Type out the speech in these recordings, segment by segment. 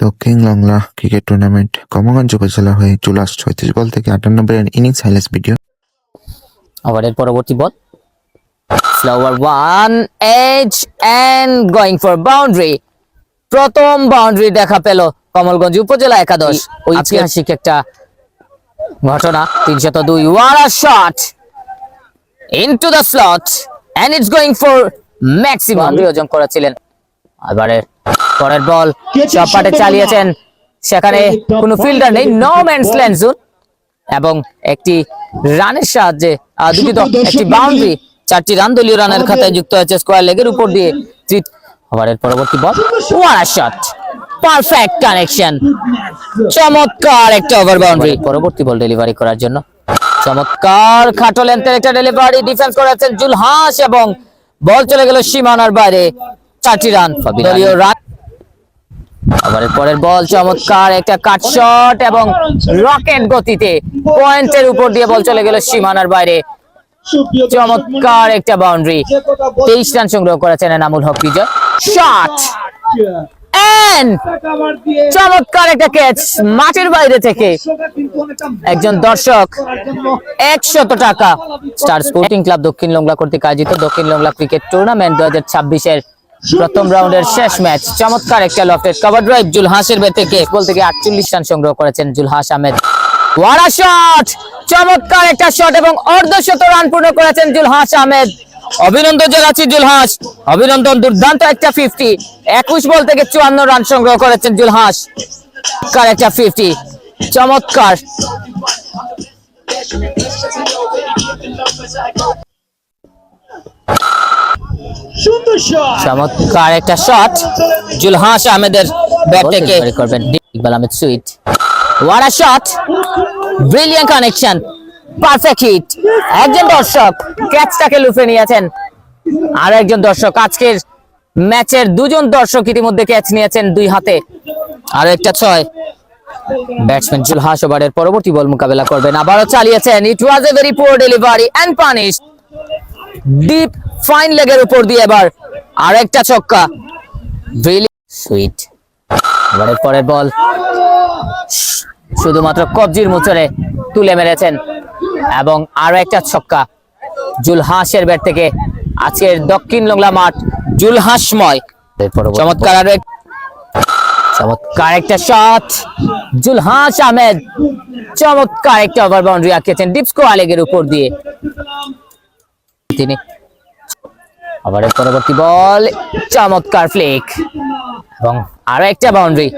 দক্ষিণ Bangla cricket tournament Kamalganj উপজেলা হয়ে চুলাস ছয়ত্রিশ বল থেকে আটানব্বই রান ইনিংস হাইলাইটস ভিডিও ওভারের পরবর্তী ball. Flower one edge and going for boundary প্রথম বাউন্ডারি দেখা পেল কমলগঞ্জ উপজেলা একাদশ। ঐতিহাসিক একটা ঘটনা। তিনশত দুই what a shot into the slot and it's going for maximum অর্জন করেছিলেন এবারে পরের বল। চপাটে চালিয়েছেন। সেখানে কোনো ফিল্ডার নেই। নো। ম্যানস ল্যান্ড জোন এবং একটি রানের সাহায্যে দুঃখিত একটি বাউন্ডারি চারটি রান দলীয় রানের খাতায় যুক্ত হয়েছে স্কোয়ার লেগের উপর দিয়ে ওভারের পরবর্তী ball. What a shot perfect connection চমৎকার একটা ওভার বাউন্ডারি পরবর্তী বল ডেলিভারি করার জন্য। চমৎকার খাটো লেন্থের একটা ডেলিভারি ডিফেন্স করেছেন জুলহাস এবং বল চলে গেল সীমানার বাইরে। চারটি রান। দলীয় রান ওভারের পরের বল, চমৎকার একটা কাট শট এবং রকেট গতিতে পয়েন্টের উপর দিয়ে বল চলে গেল সীমানার বাইরে। চমৎকার একটা বাউন্ডারি তেইশ রান সংগ্রহ করেছেন এনামুল হক বিজয়। শট চমৎকার একটা ক্যাচ মাঠের বাইরে থেকে। একজন দর্শক, একশত টাকা। স্টার স্পোর্টিং ক্লাব দক্ষিণ লংলা কর্তৃক আয়োজিত দক্ষিণ লংলা ক্রিকেট টুর্নামেন্ট দু হাজার প্রথম রাউন্ডের শেষ ম্যাচ। চমৎকার একটা লফটেড কভার ড্রাইভ জুলহাসের বে থেকে। বল থেকে আটচল্লিশ রান সংগ্রহ করেছেন জুলহাস আহমেদ। ওয়ারা শট চমৎকার একটা শট এবং অর্ধশত রান পূর্ণ করেছেন জুলহাস আহমেদ। অভিনন্দন জানাচ্ছি জুলহাস। অভিনন্দন, দুর্দান্ত একটা ফিফটি একুশ বল থেকে চুয়ান্ন রান সংগ্রহ করেছেন জুলহাস। চমৎকার একটা ফিফটি চমৎকার। চমৎকার একটা শট জুলহাস আহমেদের ব্যাট থেকে। করবেন। Iqbal Ahmed sweet what a shot brilliant connection perfect hit একজন দর্শক ক্যাচটাকে লুফে নিয়েছেন। আর একজন দর্শক। আজকের ম্যাচের দুজন দর্শক ইতিমধ্যে ক্যাচ নিয়েছেন দুই হাতে। আর একটা ছয়। ব্যাটসম্যান জুলহাস ওভারের পরবর্তী বল মোকাবেলা করবেন। আবারও চালিয়েছেন। It was a very poor delivery and punish deep fine লেগের উপর দিয়ে এবার আর একটা ছক্কা সুইট এবারের পরের বল শুধুমাত্র কবজির মুচরে তুলে মেরেছেন এবং আরও একটা ছক্কা জুলহাসের ব্যাট থেকে আজকের দক্ষিণ লংলা মাঠ জুলহাসময়। চমৎকার আরও এক- চমৎকার একটা শট জুলহাস আহমেদ। চমৎকার একটা ওভার বাউন্ডারি আঁকিয়েছেন ডিপস্কো আলেগের উপর দিয়ে। তিনি। আবার পরবর্তী বল, চমৎকার ফ্লিক এবং আরও একটা বাউন্ডারি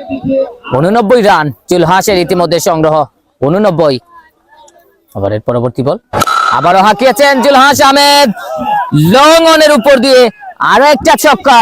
উননব্বই রান চুলহাসের ইতিমধ্যে সংগ্রহ। উননব্বই। আবারের পরবর্তী বল। আবারও হাঁকিয়েছেন জুলহাস আহমেদ। লং অনের উপর দিয়ে আরও একটা ছক্কা।